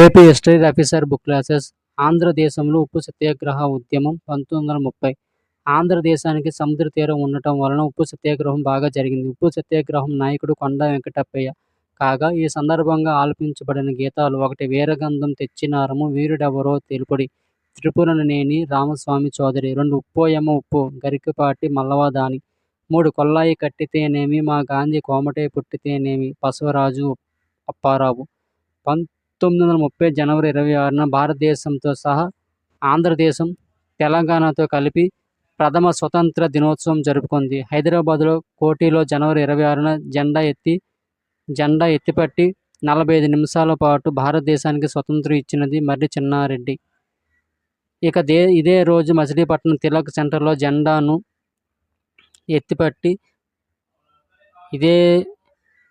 AP history officer book classes ఆంధ్రదేశంలో ఉప్పు సత్యాగ్రహ ఉద్యమం పంతొమ్మిది వందల ముప్పై. ఆంధ్రదేశానికి సముద్ర తీరం ఉండటం వలన ఉప్పు సత్యాగ్రహం బాగా జరిగింది. ఉప్పు సత్యాగ్రహం నాయకుడు కొండ వెంకటప్పయ్య కాగా ఈ సందర్భంగా ఆలపించబడిన గీతాలు ఒకటి వీరగంధం తెచ్చినారము వీరుడెవరో తెలుపుడి. త్రిపురనేని రామస్వామి చౌదరి రెండు ఉప్పోయమ్మ ఉప్పు గరికపాటి మల్లవాదాని మూడు కొల్లాయి కట్టితేనేమి మా గాంధీ కోమటే పుట్టితేనేమి బసవరాజు అప్పారావు. పంతొమ్మిది వందల ముప్పై జనవరి ఇరవై ఆరున భారతదేశంతో సహా ఆంధ్రదేశం తెలంగాణతో కలిపి ప్రథమ స్వతంత్ర దినోత్సవం జరుపుకుంది. హైదరాబాద్లో కోటిలో జనవరి ఇరవై ఆరున జెండా ఎత్తి జెండా ఎత్తిపట్టి నలభై ఐదు నిమిషాల పాటు భారతదేశానికి స్వతంత్రం ఇచ్చినది మర్రి చిన్నారెడ్డి. ఇక దే ఇదే రోజు మచిలీపట్నం తిలక్ సెంటర్లో జెండాను ఎత్తిపట్టి ఇదే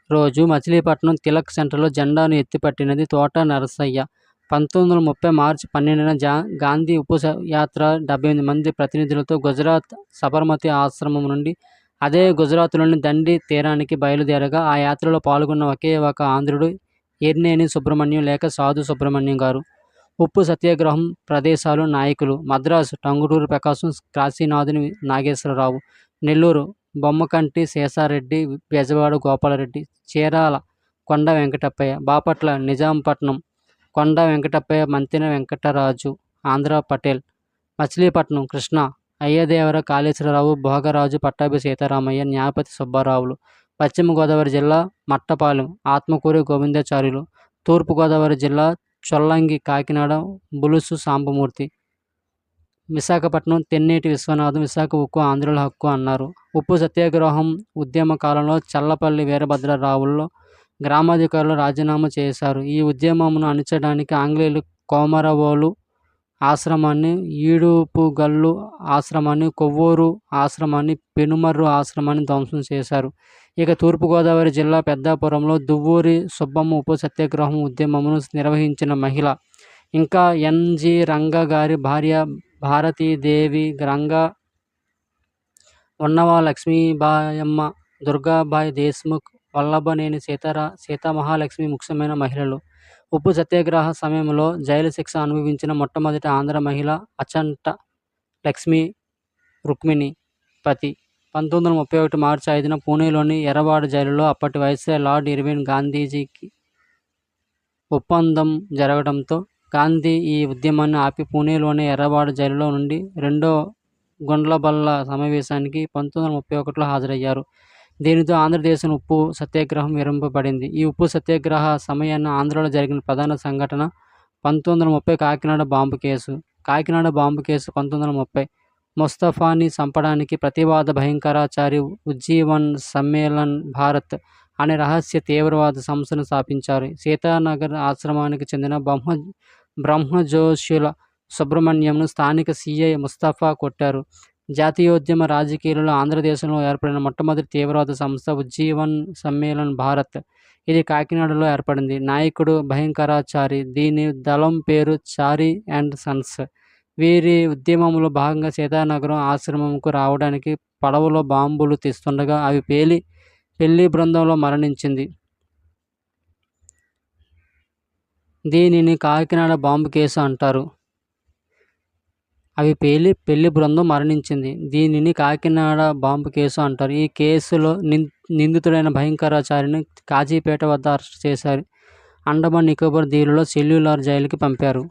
రోజు మచిలీపట్నం తిలక్ సెంటర్లో జెండాను ఎత్తిపట్టినది తోట నరసయ్య. పంతొమ్మిది వందల ముప్పై మార్చి పన్నెండున జా గాంధీ ఉపయాత్ర డెబ్బై ఎనిమిది మంది ప్రతినిధులతో గుజరాత్ సబర్మతి ఆశ్రమం నుండి అదే గుజరాత్లోని దండి తీరానికి బయలుదేరగా ఆ యాత్రలో పాల్గొన్న ఒకే ఒక ఆంధ్రుడు ఎర్నేని సుబ్రహ్మణ్యం లేక సాధు సుబ్రహ్మణ్యం గారు. ఉప్పు సత్యాగ్రహం ప్రదేశాలు నాయకులు మద్రాసు టంగుటూరు ప్రకాశం కాశీనాథుని నాగేశ్వరరావు నెల్లూరు బొమ్మకంటి శేషారెడ్డి బెజవాడ గోపాలరెడ్డి చీరాల కొండ వెంకటప్పయ్య బాపట్ల నిజాంపట్నం కొండ వెంకటప్పయ్య మంతెన వెంకటరాజు ఆంధ్ర పటేల్ మచిలీపట్నం కృష్ణ అయ్యదేవర కాళేశ్వరరావు భోగరాజు పట్టాభి సీతారామయ్య న్యాయపతి సుబ్బారావులు పశ్చిమ గోదావరి జిల్లా మట్టపాలెం ఆత్మకూరి గోవిందాచార్యులు తూర్పుగోదావరి జిల్లా చొల్లంగి కాకినాడ బులుసు సాంబమూర్తి విశాఖపట్నం తెన్నేటి విశ్వనాథం విశాఖ ఉక్కు ఆంధ్రుల హక్కు అన్నారు. ఉప్పు సత్యాగ్రహం ఉద్యమ కాలంలో చల్లపల్లి వీరభద్రరావుల్లో గ్రామాధికారులు రాజీనామా చేశారు. ఈ ఉద్యమమును అణచడానికి ఆంగ్లేయులు కోమరవోలు ఆశ్రమాన్ని ఈడుపుగల్లు ఆశ్రమాన్ని కొవ్వూరు ఆశ్రమాన్ని పెనుమర్రు ఆశ్రమాన్ని ధ్వంసం చేశారు. ఇక తూర్పుగోదావరి జిల్లా పెద్దాపురంలో దువ్వూరి సుబ్బమ్మ ఉప్పు సత్యాగ్రహం ఉద్యమమును నిర్వహించిన మహిళ ఇంకా ఎన్జి రంగ గారి భార్య భారతీదేవి గ్రంగా ఉన్నవా లక్ష్మీబాయమ్మ దుర్గాబాయి దేశ్ముఖ్ వల్లభనేని సీతారా సీతామహాలక్ష్మి ముఖ్యమైన మహిళలు. ఉప్పు సత్యాగ్రహ సమయంలో జైలు శిక్ష అనుభవించిన మొట్టమొదటి ఆంధ్ర మహిళ అచంట లక్ష్మి రుక్మిణి పతి. పంతొమ్మిది వందల ముప్పై ఒకటి మార్చి ఐదున పూణేలోని ఎర్రవాడ జైలులో అప్పటి వైస్రాయ్ లార్డ్ ఇర్విన్ గాంధీజీకి ఒప్పందం జరగడంతో గాంధీ ఈ ఉద్యమాన్ని ఆపి పూణేలోని ఎర్రవాడ జైలులో నుండి రెండో గుండ్లబల్ల సమావేశానికి పంతొమ్మిది వందల ముప్పై ఒకటిలో హాజరయ్యారు. దీనితో ఆంధ్రదేశం ఉప్పు సత్యాగ్రహం విరమింపబడింది. ఈ ఉప్పు సత్యాగ్రహ సమయాన్ని ఆంధ్రలో జరిగిన ప్రధాన సంఘటన పంతొమ్మిది వందల ముప్పై Kakinada bomb case. Kakinada bomb case పంతొమ్మిది వందల ముప్పై. ముస్తఫాని చంపడానికి ప్రతివాద భయంకరాచారి ఉజ్జీవన్ సమ్మేళన్ భారత్ అనే రహస్య తీవ్రవాద సంస్థను స్థాపించారు. సీతానగర్ ఆశ్రమానికి చెందిన బ్రహ్మ బ్రహ్మజోషుల సుబ్రహ్మణ్యంను స్థానిక సీఐ ముస్తఫా కొట్టారు. జాతీయోద్యమ రాజకీయాలలో ఆంధ్రదేశంలో ఏర్పడిన మొట్టమొదటి తీవ్రవాద సంస్థ ఉజ్జీవన్ సమ్మేళన్ భారత్. ఇది కాకినాడలో ఏర్పడింది. నాయకుడు భయంకరాచారి దీని దళం పేరు చారి అండ్ సన్స్. వీరి ఉద్యమంలో భాగంగా సీతానగరం ఆశ్రమంకు రావడానికి పడవలో బాంబులు తీస్తుండగా అవి పేలి పెళ్ళి బృందంలో మరణించింది. దీనిని కాకినాడ బాంబు కేసు అంటారు. అవి పేలి పెళ్ళి బృందం మరణించింది. దీనిని కాకినాడ బాంబు కేసు అంటారు. ఈ కేసులో నిందితుడైన భయంకరాచారిని కాజీపేట వద్ద అరెస్ట్ చేశారు. అండమాన్ నికోబార్ దీవులలో సెల్యులార్ జైలుకి పంపారు.